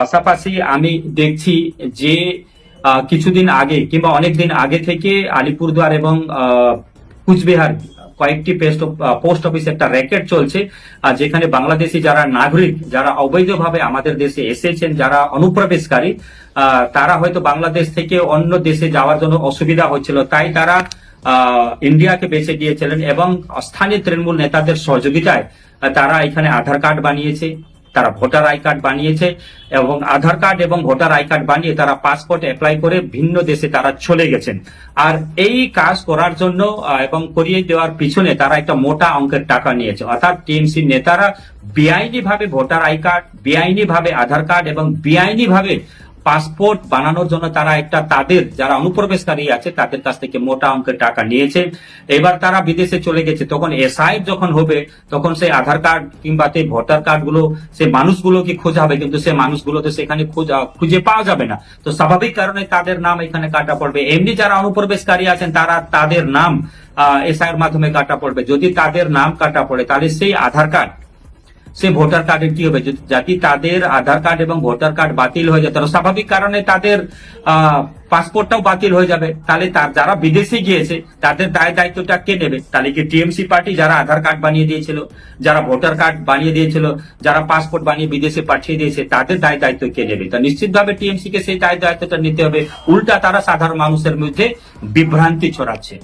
পাশাপাশি আমি দেখছি যে কিছুদিন আগে কিংবা অনেক দিন আগে থেকে আলিপুরদুয়ার এবং কুচবিহার কয়েকটি পেস্ট অফিসে একটা র্যাকেট চলছে যেখানে বাংলাদেশি যারা নাগরিক, যারা অবৈধভাবে আমাদের দেশে এসেছেন, যারা অনুপ্রবেশকারী তারা হয়তো বাংলাদেশ থেকে অন্য দেশে যাওয়ার জন্য অসুবিধা হচ্ছিল। তাই তারা ইন্ডিয়াকে বেছে গিয়েছিলেন এবং স্থানীয় তৃণমূল নেতাদের সহযোগিতায় তারা এখানে আধার কার্ড বানিয়েছে। তারা ভোটার আই কার্ড বানিয়েছে এবং আধার কার্ড এবং ভোটার আই কার্ড বানিয়ে তারা পাসপোর্ট অ্যাপ্লাই করে ভিন্ন দেশে তারা চলে গেছেন। আর এই কাজ করার জন্য এবং করিয়ে দেওয়ার পিছনে তারা একটা মোটা অঙ্কের টাকা নিয়েছে। অর্থাৎ টিএমসি নেতারা বেআইনি ভাবে ভোটার আই কার্ড বেআইনি ভাবে আধার কার্ড এবং বেআইনি ভাবে পাসপোর্ট বানানোর জন্য তারা একটা তাদের যারা অনুপ্রবেশকারী আছে, তাদের কাছ থেকে মোটা অঙ্কের টাকা নিয়েছে। এবার তারা বিদেশে চলে গেছে। তখন এসআই যখন হবে, তখন সেই আধার কার্ড কিংবা সেই ভোটার কার্ডগুলো সেই মানুষগুলোকে খোঁজা হবে কিন্তু সেই মানুষগুলো তো সেখানে খোঁজা- খুঁজে পাওয়া যাবে না। তো স্বাভাবিক কারণে তাদের নাম এখানে কাটা পড়বে। এমনি যারা অনুপ্রবেশকারী আছেন, তারা তাদের নাম এসআই এর মাধ্যমে কাটা পড়বে। যদি তাদের নাম কাটা পড়ে, তাহলে সেই আধার কার্ড সে ভোটার কার্ডের কি হবে? যদি তাদের আধার কার্ড এবং ভোটার কার্ড বাতিল হয়ে যায়, তাহলে স্বাভাবিক কারণে তাদের পাসপোর্টটাও বাতিল হয়ে যাবে। তাহলে তার যারা বিদেশে গিয়েছে, তাদের দায় দায়িত্বটা কে নেবে? তাহলে কি টিএমসি পার্টি যারা আধার কার্ড বানিয়ে দিয়েছিল, যারা ভোটার কার্ড বানিয়ে দিয়েছিল, যারা পাসপোর্ট বানিয়ে বিদেশে পাঠিয়ে দিয়েছে, তাদের দায় দায়িত্ব কে নেবে? তা নিশ্চিতভাবে টিএমসি কে সেই দায় দায়িত্বটা নিতে হবে। উল্টা তারা সাধারণ মানুষের মধ্যে বিভ্রান্তি ছড়াচ্ছে।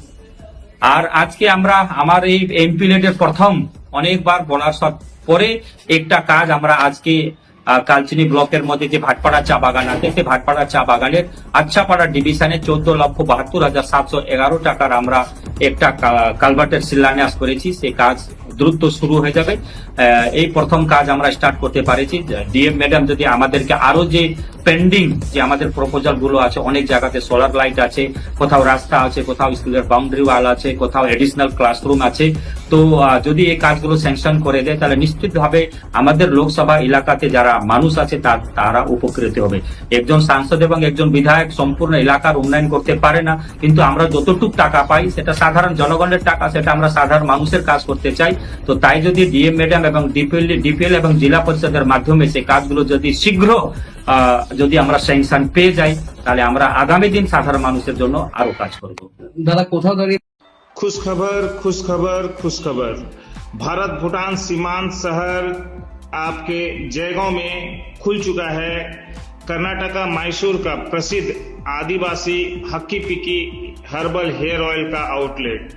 আর আজকে আমরা, আমার এই এমপি লেটের প্রথম অনেকবার বলার পরে একটা কাজ আমরা আজকে কালচিনি ব্লকের মধ্যে যে ভাটপাড়া চা বাগান আছে, সেই ভাটপাড়া চা বাগানের আচ্ছাপাড়া ডিভিশনে চোদ্দ লক্ষ বাহাত্তর হাজার সাতশো এগারো টাকার আমরা একটা কালভার্টের শিলান্যাস করেছি। সেই কাজ দ্রুত শুরু হয়ে যাবে। এই প্রথম কাজ আমরা স্টার্ট করতে পারেছি। ডিএম ম্যাডাম যদি আমাদেরকে আরও যে পেন্ডিং, যে আমাদের প্রপোজালগুলো আছে, অনেক জায়গাতে সোলার লাইট আছে, কোথাও রাস্তা আছে, কোথাও স্কুলের বাউন্ডারি ওয়াল আছে, কোথাও এডিশনাল ক্লাসরুম আছে তো যদি এই কাজগুলো স্যাংশন করে দেয়, তাহলে নিশ্চিতভাবে আমাদের লোকসভা এলাকাতে যারা মানুষ আছে তারা উপকৃত হবে। একজন সাংসদ এবং একজন বিধায়ক সম্পূর্ণ এলাকার উন্নয়ন করতে পারে না, কিন্তু আমরা যতটুক টাকা পাই, সেটা সাধারণ জনগণের টাকা, সেটা আমরা সাধারণ মানুষের কাজ করতে চাই। তো তাই যদি ডিএম ম্যাডাম এবং ডিপিএল ডিপিএল এবং জেলা পরিষদের মাধ্যমে সেই কাজগুলো যদি শীঘ্র যদি আমরা স্যাংশন পেয়ে যাই, তাহলে আমরা আগামী দিন সাধারণ মানুষের জন্য আরও কাজ করব। দাদা, কোথাও দাঁড়িয়ে खुश खबर खुश खबर खुश खबर भारत भूटान सीमांत शहर आपके जयगांव में खुल चुका है। कर्नाटका मैसूर का प्रसिद्ध आदिवासी Hakki Pikki herbal hair oil का आउटलेट।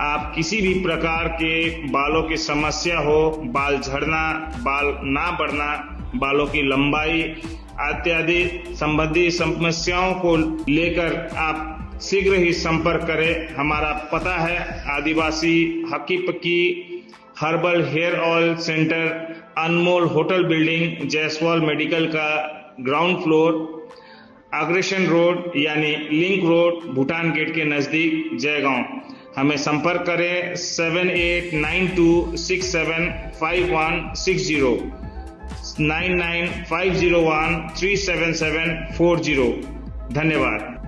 आप किसी भी प्रकार के बालों की समस्या हो, बाल झड़ना, बाल ना बढ़ना, बालों की लंबाई इत्यादि संबंधी समस्याओं को लेकर आप शीघ्र ही संपर्क करें। हमारा पता है, आदिवासी Hakki Pakki herbal hair oil centre, Anmol hotel building, Jaiswal medical का ग्राउंड फ्लोर, अग्रेशन रोड, यानी लिंक रोड, भूटान गेट के नज़दीक, जयगांव। हमें संपर्क करें seven eight nine two six seven five one six zero nine nine five zero one three seven seven four zero धन्यवाद।